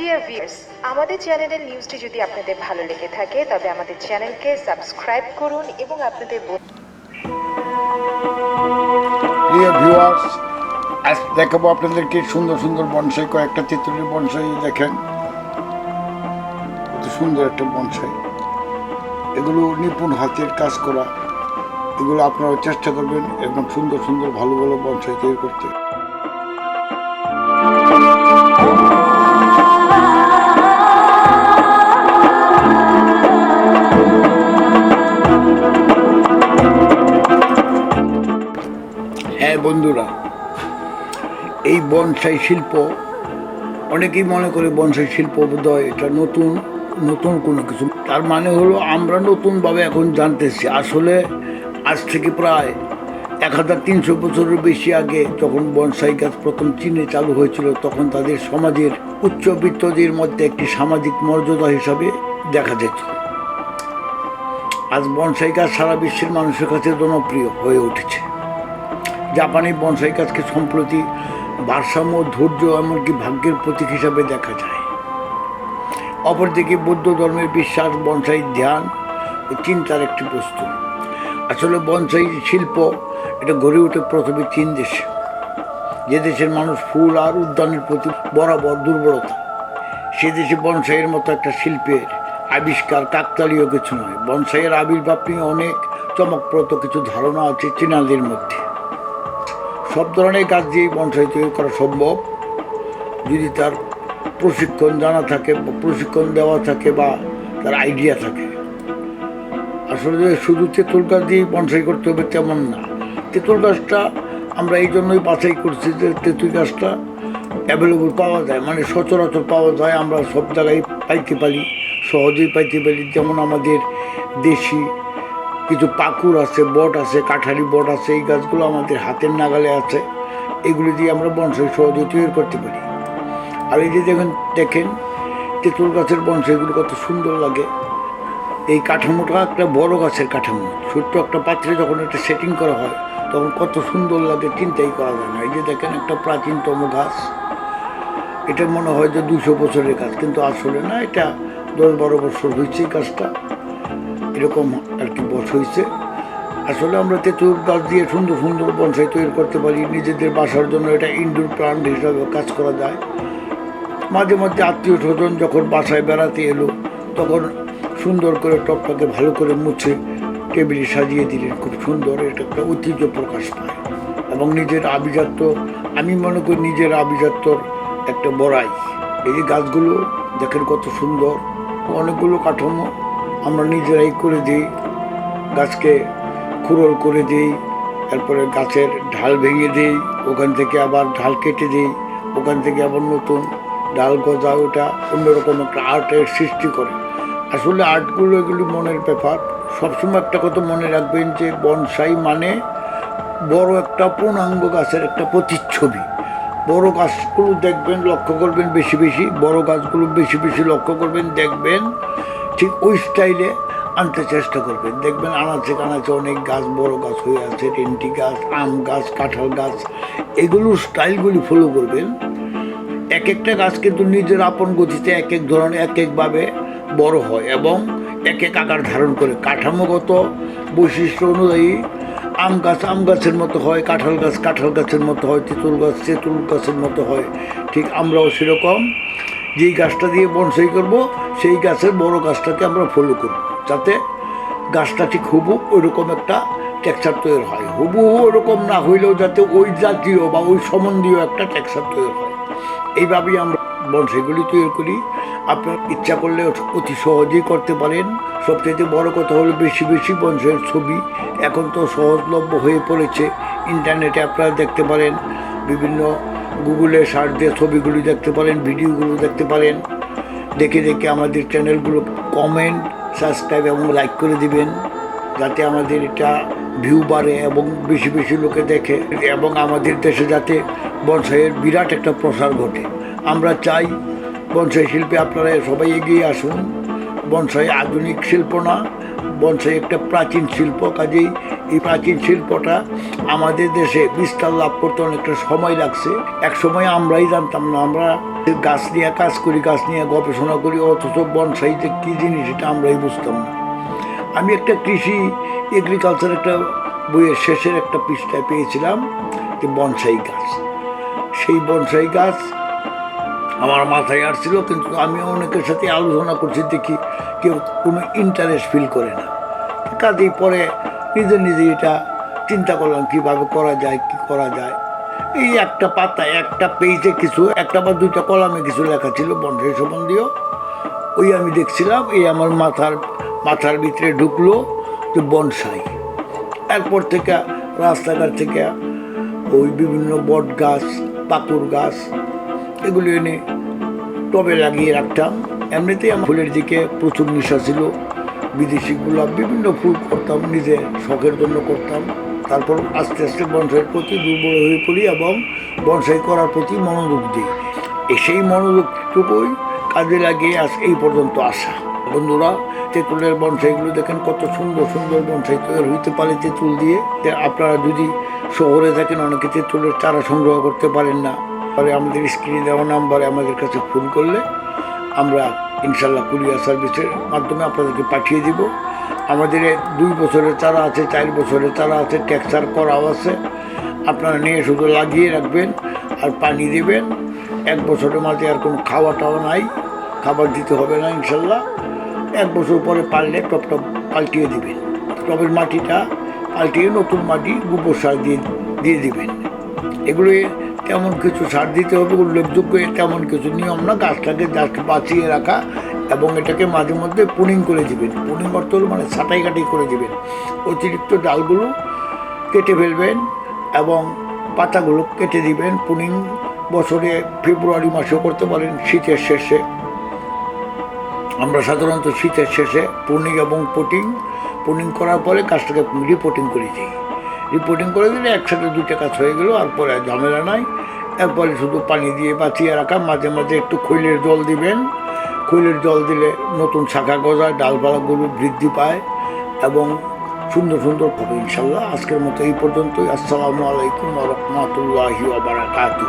Dear viewers আমাদের চ্যানেলের নিউজটি যদি আপনাদের ভালো লেগে থাকে, তবে আমাদের চ্যানেলকে সাবস্ক্রাইব করুন এবং আপনাদের প্রিয় ভিউয়ার্স আজ দেখাবো আপনাদেরকে সুন্দর সুন্দর বনসাই কয়েকটা তেঁতুলের বনসাই দেখেন। সুন্দর একটা বনসাই এগুলো নিপুণ হাতের কাজ করা। এগুলো আপনারা চেষ্টা করবেন এবং সুন্দর সুন্দর ভালো ভালো বনসাই তৈরি করতে। বন্ধুরা, এই বনসাই শিল্প, অনেকেই মনে করে বনসাই শিল্প বোধহয় এটা নতুন নতুন কোনো কিছু। তার মানে হলো আমরা নতুনভাবে এখন জানতেছি। আসলে আজ থেকে প্রায় এক হাজার তিনশো বছরের বেশি আগে যখন বনসাই গাছ প্রথম চীনে চালু হয়েছিল, তখন তাদের সমাজের উচ্চবিত্তদের মধ্যে একটি সামাজিক মর্যাদা হিসাবে দেখা যেত। আজ বনসাই গাছ সারা বিশ্বের মানুষের কাছে জনপ্রিয় হয়ে উঠেছে। জাপানি বনসাই গাছকে সম্প্রতি ভারসাম্য ধৈর্য এমনকি ভাগ্যের প্রতীক হিসাবে দেখা যায়। অপরদিকে বৌদ্ধ ধর্মের বিশ্বাস বনসাই ধ্যান ও চিন্তার একটি বস্তু। আসলে বনসাই শিল্প এটা গড়ে ওঠে প্রথমে চীন দেশে। যে দেশের মানুষ ফুল আর উদ্যানের প্রতি বরাবর দুর্বলতা, সে দেশে বনসাইয়ের মতো একটা শিল্পের আবিষ্কার কাকতালীয় কিছু নয়। বনসাইয়ের আবির্ভাব নিয়ে অনেক চমকপ্রদ কিছু ধারণা আছে চীনাদের মধ্যে। সব ধরনের গাছ দিয়েই বনসাই তৈরি করা সম্ভব, যদি তার প্রশিক্ষণ জানা থাকে, প্রশিক্ষণ দেওয়া থাকে বা তার আইডিয়া থাকে। আসলে শুধু তেঁতুল গাছ দিয়েই বনসাই করতে হবে তেমন না। তেঁতুল গাছটা আমরা এই জন্যই বাছাই করছি যে তেঁতুল গাছটা অ্যাভেলেবল পাওয়া যায় মানে সচরাচর পাওয়া যায়, আমরা সব জায়গায় পাইতে পারি, সহজেই পাইতে পারি। যেমন আমাদের দেশি কিছু পাকুর আছে, বট আছে কাঠারি বট আছে, এই গাছগুলো আমাদের হাতের নাগালে আছে। এগুলি দিয়ে আমরা বনসাই সহজে তৈরি করতে পারি। আর এই যে দেখেন দেখেন, তেঁতুল গাছের বনসাইগুলো কত সুন্দর লাগে। এই কাঠামোটা একটা বড় গাছের কাঠামো। ছোট্ট একটা পাত্রে যখন একটা সেটিং করা হয়, তখন কত সুন্দর লাগে, চিন্তাই করা যায় না। এই যে দেখেন, একটা প্রাচীনতম গাছ। এটা মনে হয় যে দুশো বছরের গাছ, কিন্তু আসলে না, এটা দশ বারো বছর হয়েছে এই গাছটা। এরকম আর কি বস হয়েছে আসলে আমরা তেঁতুল গাছ দিয়ে সুন্দর সুন্দর বনসাই তৈরি করতে পারি, নিজেদের বাসার জন্য এটা ইনডোর প্লান্ট হিসাবে কাজ করা যায়। মাঝে মাঝে আত্মীয় স্বজন যখন বাসায় বেড়াতে এলো, তখন সুন্দর করে টপটাকে ভালো করে মুছে টেবিলে সাজিয়ে দিলেন। খুব সুন্দর, এটা একটা ঐতিহ্য প্রকাশ পায়। এবং নিজের আভিজাত্য, আমি মনে করি নিজের আভিজাত্যর একটা বড়াই। এই গাছগুলো দেখেন কত সুন্দর, অনেকগুলো কাঠামো। আমরা নিজেরাই করে দিই, গাছকে খুরল করে দিই, তারপরে গাছের ঢাল ভেঙে দিই, ওখান থেকে আবার ঢাল কেটে দিই, ওখান থেকে আবার নতুন ডাল গজা ওটা অন্যরকম একটা আর্টের সৃষ্টি করে। আসলে আর্টগুলো এগুলি মনের ব্যাপার। সবসময় একটা কথা মনে রাখবেন যে বনসাই মানে বড় একটা পূর্ণাঙ্গ গাছের একটা প্রতিচ্ছবি। বড় গাছগুলো দেখবেন লক্ষ্য করবেন বেশি বেশি, বড় গাছগুলো বেশি বেশি লক্ষ্য করবেন, দেখবেন ঠিক ওই স্টাইলে আনতে চেষ্টা করবেন দেখবেন আনাচে কানাচে অনেক গাছ, বড় গাছ হয়ে আছে টেন্টি গাছ, আম গাছ, কাঁঠাল গাছ এগুলোর স্টাইলগুলি ফলো করবেন। এক একটা গাছ কিন্তু নিজের আপন গতিতে এক এক ধরনের, এক একভাবে বড় হয় এবং এক এক আকার ধারণ করে। কাঠামোগত বৈশিষ্ট্য অনুযায়ী আম গাছ আম গাছের মতো হয়, কাঁঠাল গাছ কাঁঠাল গাছের মতো হয়, তেঁতুল গাছ তেঁতুল গাছের মতো হয়। ঠিক আমরাও সেরকম। যেই গাছটা দিয়ে বনসাই করব সেই গাছের বড় গাছটাকে আমরা ফলো করব যাতে গাছটা ঠিক হুবু ওইরকম একটা টেক্সচার তৈরি হয়। হুবু ওরকম না হইলেও যাতে ওই জাতীয় বা ওই সম্বন্ধীয় একটা টেক্সচার তৈরি হয়। এইভাবেই আমরা বনসাইগুলি তৈরি করি। আপনার ইচ্ছা করলে অতি সহজেই করতে পারেন। সবচেয়ে বড় কথা হলো বেশি বেশি বনসাইয়ের ছবি। এখন তো সহজলভ্য হয়ে পড়েছে। ইন্টারনেটে আপনারা দেখতে পারেন। বিভিন্ন গুগলে সার্চ দিয়ে ছবিগুলি দেখতে পারেন, ভিডিওগুলো দেখতে পারেন। দেখে দেখে আমাদের চ্যানেলগুলো কমেন্ট সাবস্ক্রাইব এবং লাইক করে দিবেন, যাতে আমাদের এটা ভিউ বাড়ে এবং বেশি বেশি লোকে দেখে এবং আমাদের দেশে যাতে বনসাইয়ের বিরাট একটা প্রসার ঘটে। আমরা চাই বনসাই শিল্পে আপনারা সবাই এগিয়ে আসুন। বনসাই আধুনিক শিল্প না, বনসাই একটা প্রাচীন শিল্প, কাজেই এই প্রাচীন শিল্পটা আমাদের দেশে বিস্তার লাভ করতে অনেকটা সময় লাগছে। এক সময় আমরাই জানতাম না, আমরা গাছ নিয়ে কাজ করি, গাছ নিয়ে গবেষণা করি, অথচ বনসাই যে কী জিনিস এটা আমরাই বুঝতাম না। আমি একটা কৃষি এগ্রিকালচার একটা বইয়ের শেষের একটা পৃষ্ঠায় পেয়েছিলাম যে বনসাই গাছ। সেই বনসাই গাছ আমার মাথায় আসছিল, কিন্তু আমি অনেকের সাথে আলোচনা করছি, দেখি কেউ কোনো ইন্টারেস্ট ফিল করে না। কাজেই পরে নিজে নিজে এটা চিন্তা করলাম, কীভাবে করা যায়, কি করা যায়। এই একটা পাতায় একটা পেজে কিছু, একটা বা দুইটা কলামে কিছু লেখা ছিল বনসাই সম্বন্ধীয়। ওই আমি দেখছিলাম, এই আমার মাথার মাথার ভিতরে ঢুকলো যে বনসাই। এরপর থেকে রাস্তাঘাট থেকে ওই বিভিন্ন বট গাছ পাকুর গাছ এগুলো এনে টবে লাগিয়ে রাখতাম। এমনিতেই আমার ফুলের দিকে প্রচুর নেশা ছিল। বিদেশি গোলাপ বিভিন্ন ফুল করতাম, নিজে শখের জন্য করতাম। তারপর আস্তে আস্তে বনসাইয়ের প্রতি দুর্বল হয়ে পড়ি এবং বনসাই করার প্রতি মনোযোগ দিই। সেই মনোযোগটুকুই কাজে লাগিয়ে আস এই পর্যন্ত আসা। বন্ধুরা, তেঁতুলের বনসাইগুলো দেখেন কত সুন্দর সুন্দর বনসাই তৈরি হইতে পারে তেঁতুল দিয়ে। আপনারা যদি শহরে থাকেন, অনেকে তেঁতুলের চারা সংগ্রহ করতে পারেন না। তাহলে আমাদের স্ক্রিনে দেওয়া নাম্বারে আমাদের কাছে ফোন করলে আমরা ইনশাল্লাহ কুরিয়ার সার্ভিসের মাধ্যমে আপনাদেরকে পাঠিয়ে দিব। আমাদের দুই বছরের চারা আছে, চার বছরের চারা আছে টেক্সার করাও আছে। আপনারা নিয়ে শুধু লাগিয়ে রাখবেন আর পানি দেবেন। এক বছরের মাঝে আর কোনো খাওয়া টাওয়া নাই, খাবার দিতে হবে না ইনশাল্লাহ এক বছর পরে পারলে টপ টপ পাল্টিয়ে দেবেন। টবের মাটিটা পাল্টিয়ে নতুন মাটি গোবর সার দিয়ে দিয়ে দিবেন। এগুলো তেমন কিছু সার দিতে হবে, উল্লেখযোগ্য তেমন কিছু নিয়ম না, গাছটাকে জাস্ট বাঁচিয়ে রাখা এবং এটাকে মাঝে মধ্যে পুনিং করে দিবেন। পুনিং অর্থ হলো মানে ছাটাই কাটাই করে দিবেন। অতিরিক্ত ডালগুলো কেটে ফেলবেন এবং পাতাগুলো কেটে দিবেন। পুনিং বছরে ফেব্রুয়ারি মাসেও করতে পারেন, শীতের শেষে। আমরা সাধারণত শীতের শেষে পুনিং এবং পোটিং, পুনিং করার পরে কাজটাকে রিপোর্টিং করে দিই। রিপোর্টিং করে দিলে একসাথে দুইটা কাজ হয়ে গেলো, আর পরে ঝামেলা নাই। এরপরে শুধু পানি দিয়ে বাঁচিয়ে রাখা, মাঝে মাঝে একটু খৈলের জল দিবেন। খৈলের জল দিলে নতুন শাখা গজায় ডালপালাগুলো বৃদ্ধি পায় এবং সুন্দর সুন্দর ফটো, ইনশাল্লাহ। আজকের মতো এই পর্যন্তই। আসসালামু আলাইকুম রহমতুল্লাহি আবরাকাতু